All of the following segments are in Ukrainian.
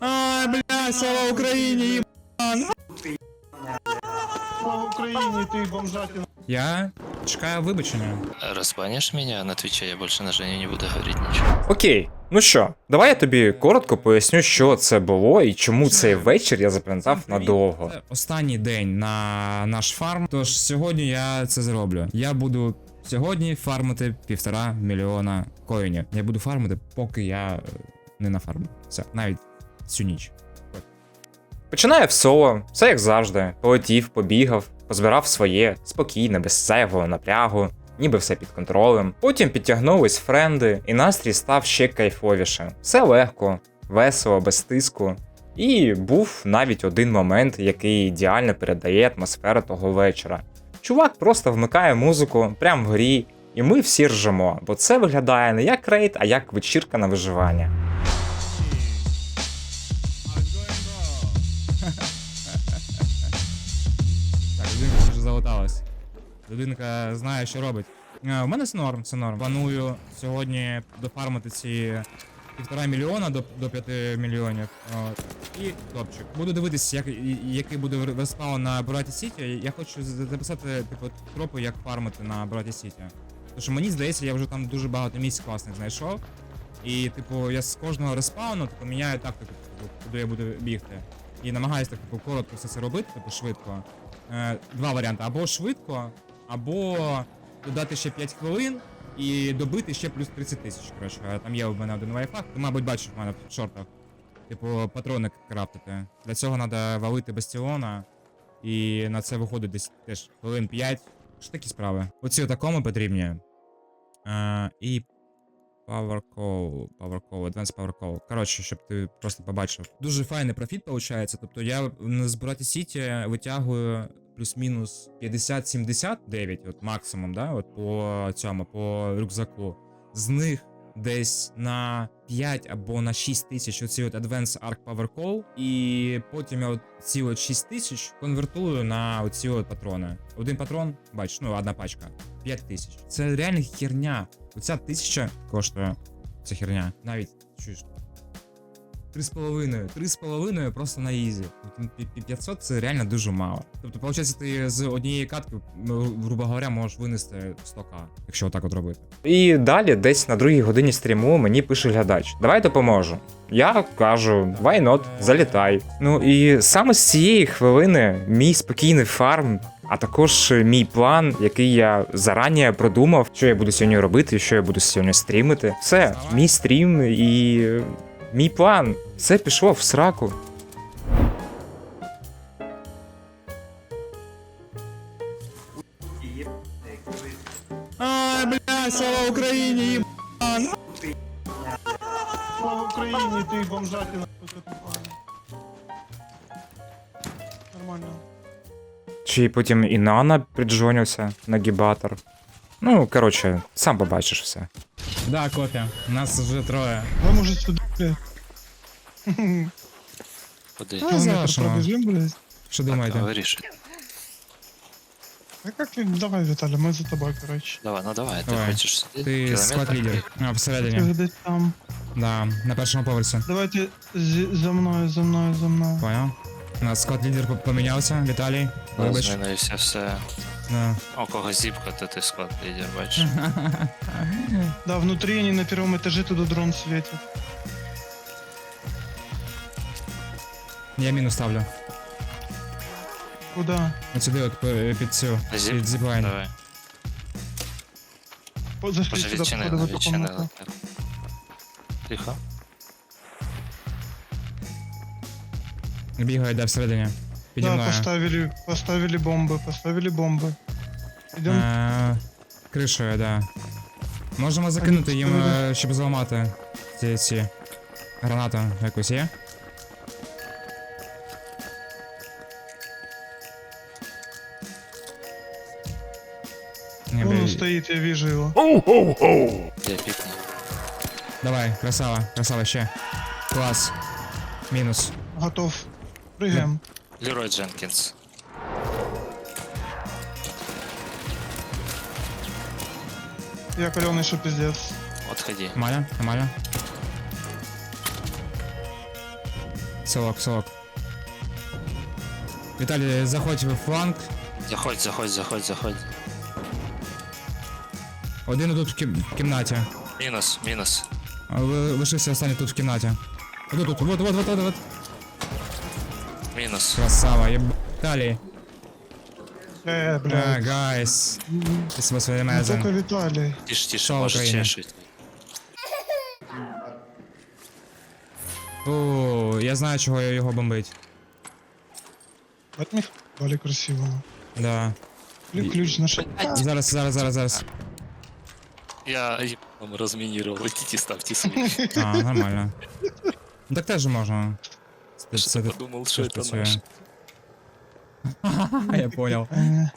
Ай, бля, слава Україні, їбан! Слава Україні, ти бомжатина. Я чекаю вибачення. Разбанишь меня на Твиче, я больше на Женю не буду говорить ничего. Окей, ну що, давай я тобі коротко поясню, що це було і чому цей вечір я запам'ятав надовго. Це останній день на наш фарм. Тож сьогодні я це зроблю. Я буду сьогодні фармити півтора мільйона коїнів. Я буду фармити, поки я не нафармлю. Все, навіть цю ніч. Починаю в соло, все як завжди. Полетів, побігав, позбирав своє, спокійно, без зайвого напрягу, ніби все під контролем. Потім підтягнулись френди, і настрій став ще кайфовіше. Все легко, весело, без тиску. І був навіть один момент, який ідеально передає атмосферу того вечора. Чувак просто вмикає музику прямо в грі, і ми всі ржемо, бо це виглядає не як рейд, а як вечірка на виживання. Так, людинка вже залуталась. Людинка знає, що робить. Е, У мене все норм, все норм. Планую сьогодні дофармити ці півтора мільйона до, до 5 мільйонів. І топчик. Буду дивитися, як, який буде респаун на Браті Сіті. Я хочу записати типу тропи, як фармити на Браті Сіті. Тому що мені здається, я вже там дуже багато місць класних знайшов. І, типу, я з кожного респауну типу, міняю тактику, типу, куди я буду бігти. І намагаюся так, типу, коротко все це робити, типу, швидко. Е, два варіанти: або швидко, або додати ще 5 хвилин і добити ще плюс 30 тисяч. Коротше, там є у мене один лайфхак. Ти, мабуть, бачиш в мене в шортах. Типу, патрони крафтити. Для цього треба валити бастіона. І на це виходить десь теж хвилин 5. Що такі справи? Оці отакому потрібні. Е, і Power Call, Power Advanced Power. Коротше, щоб ти просто побачив. Дуже файний профіт виходить. Тобто я на збираті Сіті витягую плюс-мінус 50-79, от максимум, да, от по цьому, по рюкзаку. З них десь на 5 або на 6 тисяч оці от Advanced Arc Power Call, і потім я от ці от 6 тисяч конвертую на оці от патрони. Один патрон, бачиш, ну одна пачка, 5 тисяч. Це реально херня. Оця тисяча коштує ця херня. Навіть чуєш. Три з половиною. Три з половиною просто на ізі. От, пі- пі- 500 це реально дуже мало. Тобто, виходить, ти з однієї катки, ну, грубо говоря, можеш винести 100к, якщо отак от робити. І далі, десь на другій годині стріму, мені пише глядач: Давай допоможу. Я кажу, why not, залітай. Ну і саме з цієї хвилини мій спокійний фарм, а також мій план, який я зарані продумав, що я буду сьогодні робити, що я буду сьогодні стрімити. Все, мій стрім і е, мій план. Все пішло в сраку. Ай, бля, слава Україні, їбан! Слава Україні, ти бомжатина. сука, тупа. Нормально. Чи потім і Нана приджонився нагібатор. Ну, коротше, сам побачиш все. Да, кофе. Нас вже троє. Ви може сюди, блядь. Куди? Ну, Кілометр залишимо. пробіжим, блядь. Що думаєте? Говоришь. А как ты? Давай, Виталий, мы за тобой, короче. Давай, ну давай, Давай. ты хочешь сидеть? Ти километр? склад лідер. А, Ты всередині. десь там. Да, на першому поверсі. Давайте з- за мною, за мною, за мною. Понял. У нас склад лідер по- помінявся. Віталій. Вибач. Змінився все. Да. У кого зіпка, то ти склад лідер, бачиш. Да, внутри они на первом этаже туда дрон светит. Я мінус ставлю. Куда? От сюди, от пи- під цю. Зіп? Під зіплайн. Давай. О, Зашли сюда, походу, в эту. Тихо. Бігає, де всередині. Піді Да, мною. поставили, поставили бомбы, поставили бомбы. Идем. Е, Кришою, да. Можемо закинути їм, е, щоб зламати ці, ці гранату якусь є? Ні, Вон бля, он стоит, я вижу его. Де пікні. Давай, красава, красава, ще. Клас. Мінус. Готов. Прыгаем. Лерой Дженкінс. Я каленый, что пиздец. Отходи. Нормально, нормально. Совок, совок. Віталій, заходь в фланг. Заходь, заходь, заходь, заходь. Один тут в, кім- в кімнаті. Мінус, мінус. А ви лишився останній тут в кімнаті. Тут, тут, вот, вот, вот, вот, вот. Мінус. Красава, єб... Віталій. Э, А, блядь. гайс. Спасибо своє Не мезе. только Виталий. Тише, тише, Слава може Україні. чешуть. О, я знаю, чого його бомбить. Возьми более красивого. Да. Ключ, ключ наш. Зараз, зараз, зараз, зараз. Я вам розмінірував, ідіть і ставте свої. А, нормально. Ну так теж можна. Це, Що це, ти подумав, що теж це наше? Я понял. Э,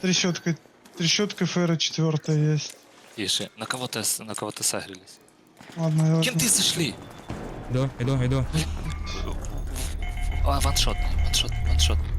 Трещотка. Трещотка ФР четвертая есть. Тише. На кого-то, с- на кого-то сагрились. Ладно, я Кенты зашли! Іду, іду, іду. А, ваншотный, ваншотный, ваншотный.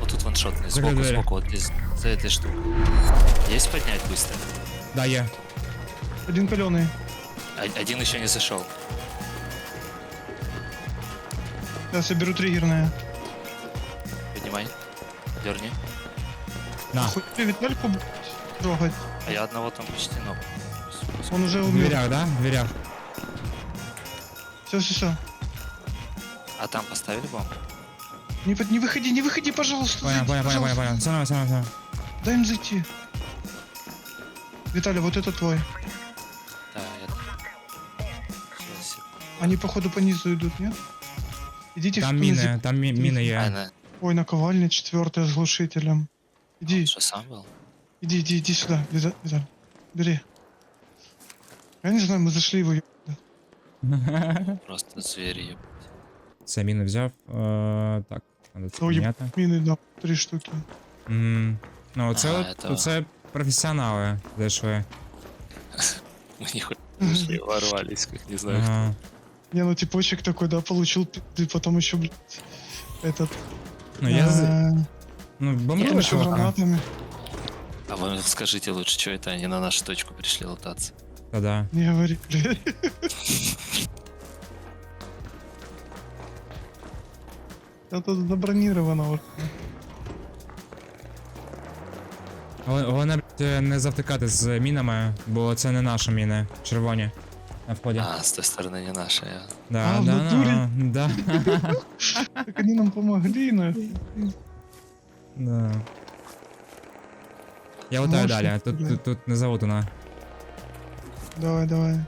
Вот тут ваншотный, Закрой сбоку, двери. сбоку, вот здесь, за этой штукой. Есть поднять быстро? Да, є. один каленый. А- Один еще не зашел. Сейчас я беру триггерное. Поднимай. Дерни. На. Хоть ты Витальку блядь, трогать. А я одного там почти ног. Он уже В умер. дверях, да? В дверях. Все, все, все. А там поставили бомбу? Не, под- не выходи, не выходи, пожалуйста. Понял, зайди, понял, понял, понял, пожалуйста. понял. Все нормально, все нормально. Дай им зайти. Виталий, вот это твой. Да, я... Сейчас. Они, походу, по низу идут, нет? Идите Там в міни, там мі- міни А, є. на... Ой, наковальня четвертая с глушителем. Иди, Что, сам был? иди, иди, иди сюда, Вита- Виталь. Бери. Я не знаю, мы зашли его. ебать. Просто зверь, ебать. Це міни взяв. Е, так, треба це Ой, підняти. Мины, да, три штуки. М, Ну, оце, А, от- это- оце професіонали зайшли. Мы не хоть вышли, ворвались, как не знаю. Ага. Не, ну типочек такой, да, получил пизды, потом еще, блядь, этот... Ну, я... з- э, Ну, потом бомбили еще чувака. гранатами. А вы скажите лучше, что это они на нашу точку пришли лутаться? Та да. Не говори, блядь. Это забронировано уже. Гол- Головне, блядь, не завтикати з мінами, бо це не наші міни. Червоні. На вході. А, с той стороны не наша. Я... Да, А, в да, натурі? да, да. Так они нам помогли, на. Да. Я лутаю Можна, далі, тут, блядь. тут, тут не заводено. Давай, давай.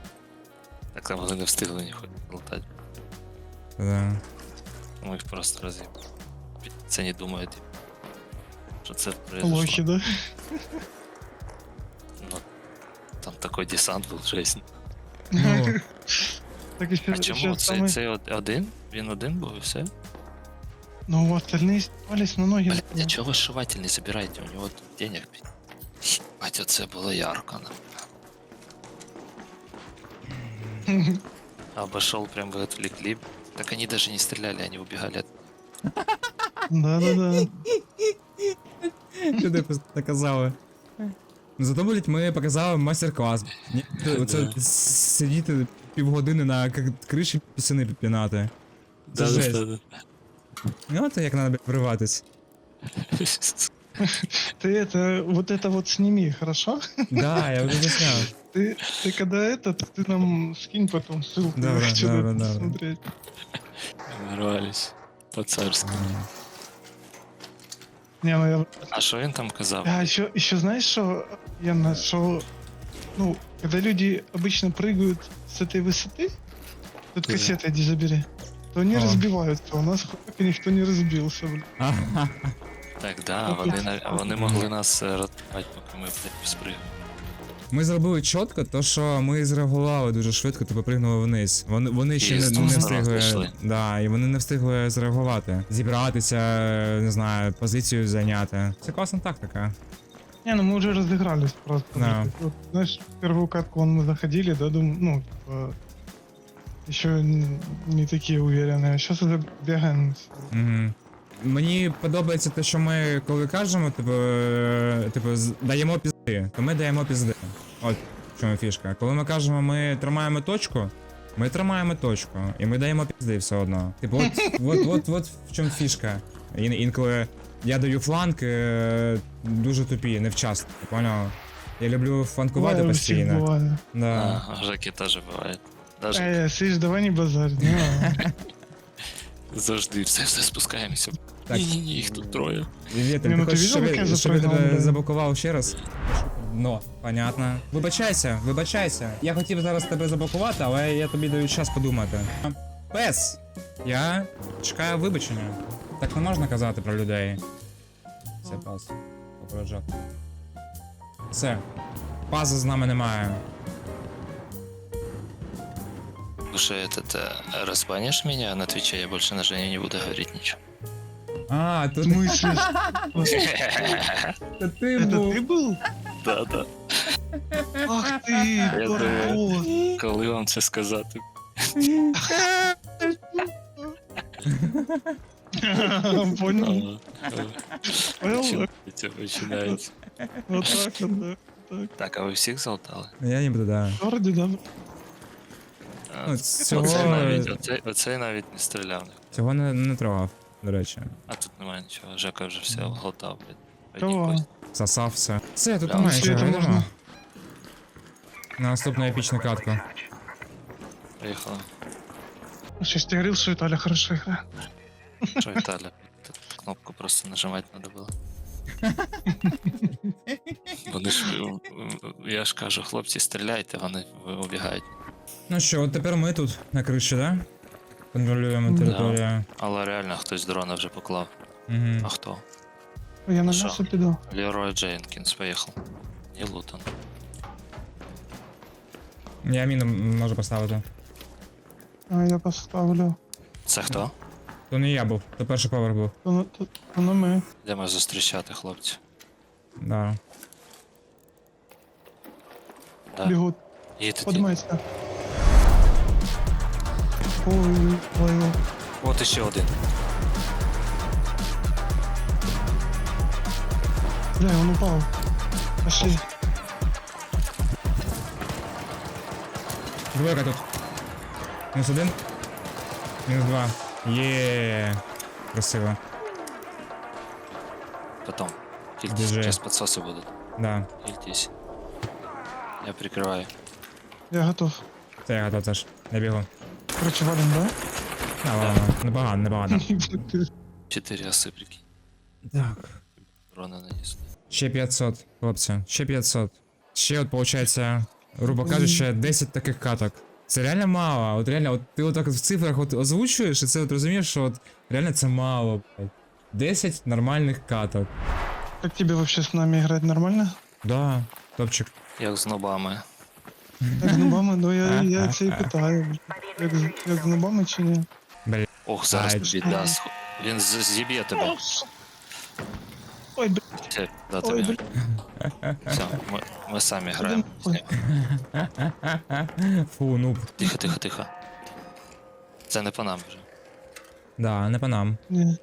Так там вони не встигли ніхуя лутати. Да. Ми їх просто роз'їм. Це не думають, що це произошло. Лохи, да? Ну, там такой десант був жесть. Ну, Так еще, А чому? еще Це, самый... це од- один? Він один був і все? Ну, остальные снимались на ноги. Блядь, а чого ви шиватель не забираєте? У нього тут денег пі- Бать, оце було ярко. на. Обошел прям в эту ликли. Так они даже не стреляли, они убегали от... Да-да-да. Що ти наказали? Ну, Зато, блядь, ми показали майстер-клас. Ні, ти- Оце Да. сидіти півгодини на к- криші пісини підпінати. Це жесть. Ну, от як треба вриватись. Ты это, вот это вот сними, хорошо? Да, я вже засняв. Ты, ты когда это, ты нам скинь потом ссылку. я Добре, хочу добре, это добре. посмотреть. Ворвались. По-царски. Не, ну я... А що він там казав? А еще, еще знаешь, что я нашел? Ну, когда люди обычно прыгают с этой высоты, тут Да. кассеты иди забери, то они О. разбиваются. У нас хуяк никто не разбился, блин. Ага. Так, да, вони, на- вони могли нас е, рятувати, поки ми блядь, спригли. Ми зробили чітко, то що ми зреагували дуже швидко та попригнули вниз. Вони, вони ще І не, з не двох сторон встигли. зайшли. Да, і вони не встигли зреагувати. Зібратися, не знаю, позицію зайняти. Це класна тактика. Не, ну мы уже разыгрались просто. Да. Вот, знаешь, в первую катку вон мы заходили, да, думаю, ну, типа, еще не такие уверенные. А сейчас уже бегаем. Угу. Мені подобається те, що ми, коли кажемо, типу, е, типу, з- даємо пізди, то ми даємо пізди. От в чому фішка. Коли ми кажемо, ми тримаємо точку, Ми тримаємо точку, і ми даємо пізди все одно. Типу, от, от, от, от в чому фішка. Ін, інколи я даю фланг е, дуже тупі, невчасно, ти поняв? Я люблю фланкувати Бывает, у всех постійно. бывает. Да. А, Жеки тоже бывает. Даже Эй, слышь, давай не базарь. Не, завжди все, все спускаємося. Так. Ні-ні-ні, їх тут троє. Вітер, Не, ти ну ти хочеш, щоб видел, я, як я щоб я запрыгнув, тебе блін? заблокував ще раз? Ну, понятно. Вибачайся, вибачайся. Я хотів зараз тебе заблокувати, але я тобі даю час подумати. Пес! Я чекаю вибачення. Так не можна казати про людей. Все, пас. Попереджав. Все. Паза з нами немає. Слушай, этот, э, разбанишь меня на Твиче, я больше на Жене не буду говорить ничего. А, В тут смысле? це ти Это був. ты был? Да, да. Ах ты, думаю. барбос. Коли вам це сказати? Понял? А, а, Понял? Починається, починається. Вот так вот, да. Так. Так, а ви всіх залутали? Я не буду, да. Вроде да. А, Ну, Оцей цього, навіть, оцей, оцей навіть не стріляв. цього не, не трогав, до речі. А тут немає нічого. Жека вже все глотав, блядь. Кого? Одні кості. Засав все. Це тут Да, немає это йдемо. можна. На наступну епічну катку. Поїхали. Сейчас тебе говорил, что Италия хорошо играет. Що? Тут кнопку просто нажимати треба було. Вони ж, я ж кажу, хлопці, стріляйте, вони убігають. Ну що, от тепер ми тут на криші, да? Контролюємо Да. територію. Але реально хтось дрона вже поклав. А Угу. хто? Я на Шо? мясо піду. Лерой Джейнкінс поїхав. Не Лутон. Я міну можу поставити. А я поставлю. Це хто? То не я був, то перший поверх був. То, то, то на ми. Йдемо зустрічати, хлопці. Да. Да. Бігуть. Їдете. Поднимайся. Ой, ой, ой. От іще один. Бля, он упал. Пошли. Двойка тут. Мінус один. Мінус два. Є. Красиво. Потом. Тільки Біжи. зараз підсоси будуть. Да. Ільтесь. Я прикриваю. Я готов. Це я готов теж. Я бігу. Короче, валим, да? А, ладно. Непогано, непогано. Чотири оси, прикинь. Так. Дрона нанесли. Ще 500, хлопці. Ще 500. Ще от, получається, грубо кажучи, 10 таких каток. Це реально мало. От реально, от ти отак в цифрах от озвучуєш, і це от розумієш, що от реально це мало. блядь. 10 нормальних каток. Как тебе вообще с нами играть нормально? Да, топчик. Як з нобами. Як з нубами, ну я, я це і питаю. Як, з- як з нубами чи ні? Ох, зараз Ай. тобі дасть. Він з- зіб'є тебе. Ой, бля, Все, да ой, тобі. бля. Все, ми, ми самі граємо. Фу, нуб. Тихо, тихо, тихо. Це не по нам вже. Да, не по нам. Ні,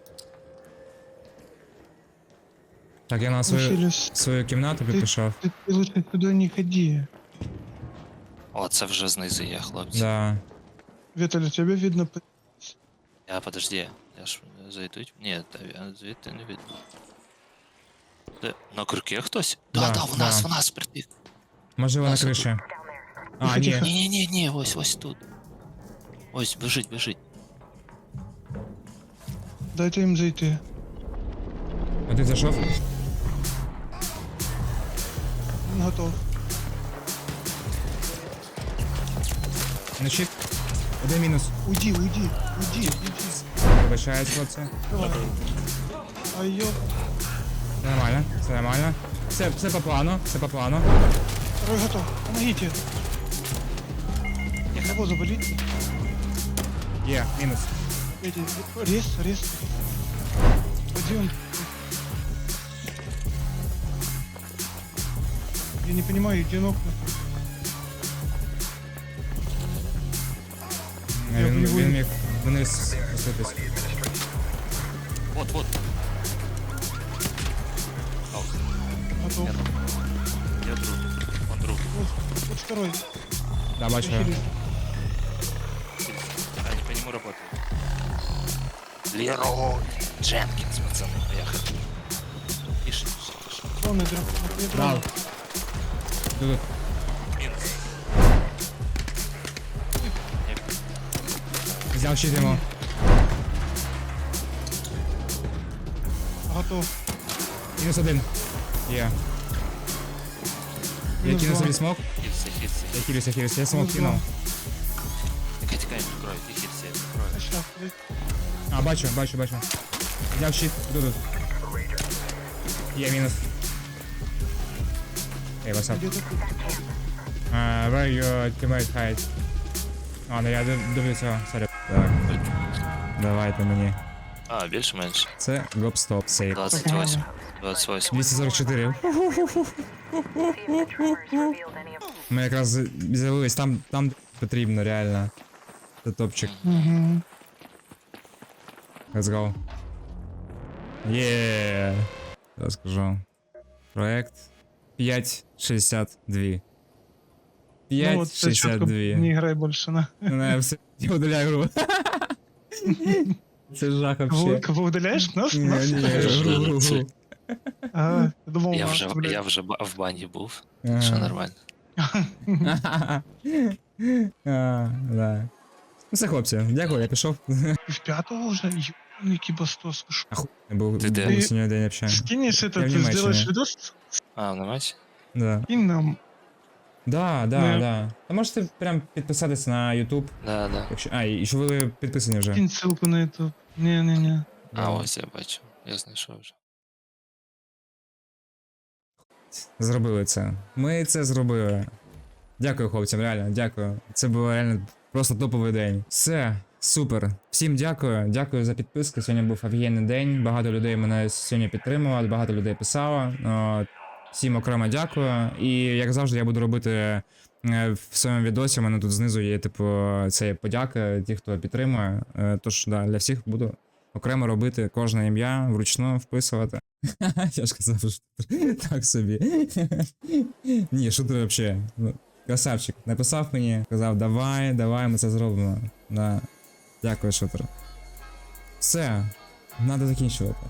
Так, я на свою, Василюс, свою кімнату пішов. ти, ти лучше сюди не ходи. О, це вже знизу є, хлопці. Да. Віталь, тебе видно п- Я подожди, я ж зайду. Ні, та я звідти не видно. Де? На крюке хтось? Да, Да, да, у нас, да. у нас притик. Можливо, на Нас криші. А, Тихо, ні. тихо. Ні, ні, ні, ні, ось, ось тут. Ось, біжить, біжить. Дайте їм зайти. А ти зайшов? Він готов. На щит. Один мінус. Уйди, уйди, уйди, уйди. Вибачаюсь, хлопці. Давай. Ай, йо. Все нормально, все нормально. Все, все по плану, все по плану. Второй готов. Помогите. Я кого заболеть? Є, мінус. Эти, рез, рез. Пойдем. Я не понимаю, где окна. Я він міг вниз спуститись. Вот, вот. Готов. Я друг. Он друг. Вот, вот второй. Да, бачу. Ахилles. ему работает. Лерой Дженкинс, пацаны, поехали. Тише, тише. Он и дров. Минус. Взяв щит йому. Готов. Мінус один. Є. Я Мінус кину два. собі смок. Хильцы, хильцы. Я хилюсь, я хилюсь. Я смок Мінус кинув. Тикай, тикай, не прикрой, ты хильцы, прикрой. А щас, блядь. А, бачу, бачу, бачу. Взяв щит. Тут тут. Є мінус. Ей, what's up? Где-то тут. Uh, where your teammate hide? А, ну я див- дивлюся, сорі. Так. Давайте мені. А, більше менше. Це гоп-стоп сейв. 28. 28. 244. Ми якраз з'явились там, там потрібно, реально. Це топчик. Угу. Let's go. Є. Я скажу. Проект 562. Ну вот, ты чётко 562. не играй больше, на. Ну, я все я удаляю гру. Це жах вообще. кого удаляешь? Нас? Ні, Нас? ні, гру, гру, гру. А, я думал, Я нас, вже, блядь. я вже ба- в бані був, Ага. що нормально. А, да. Ну це хлопці, дякую, я пішов. Ты в пятого уже? Ебаный кибастос. Ш- Аху, не був Ти де? був сьогодні день общання. Скинешь это, Я ты внимательный. сделаешь видос? А, на матч? Да. Скинь нам. Да, да, Ну. да. Та можете прям підписатись на YouTube, Да, да. якщо. А, і що ви підписані вже. Кинь ссылку на YouTube. Не-не-не. А, ось я бачу. Я знайшов вже. Зробили це. Ми це зробили. Дякую, хлопцям, реально, дякую. Це був реально просто топовий день. Все, супер. Всім дякую. Дякую за підписку. Сьогодні був офігенний день. Багато людей мене сьогодні підтримувало, багато людей писало. Всім окремо дякую. І як завжди, я буду робити е, в своєму відосі. У мене тут знизу є, типу, це подяка, ті, хто підтримує. Е, Тож, да, для всіх буду окремо робити кожне ім'я, вручну вписувати. Я ж казав, що так собі. Ні, що ти взагалі? Ну, красавчик. Написав мені, казав, давай, давай, ми це зробимо. Да. Дякую, шутер. Все, треба закінчувати.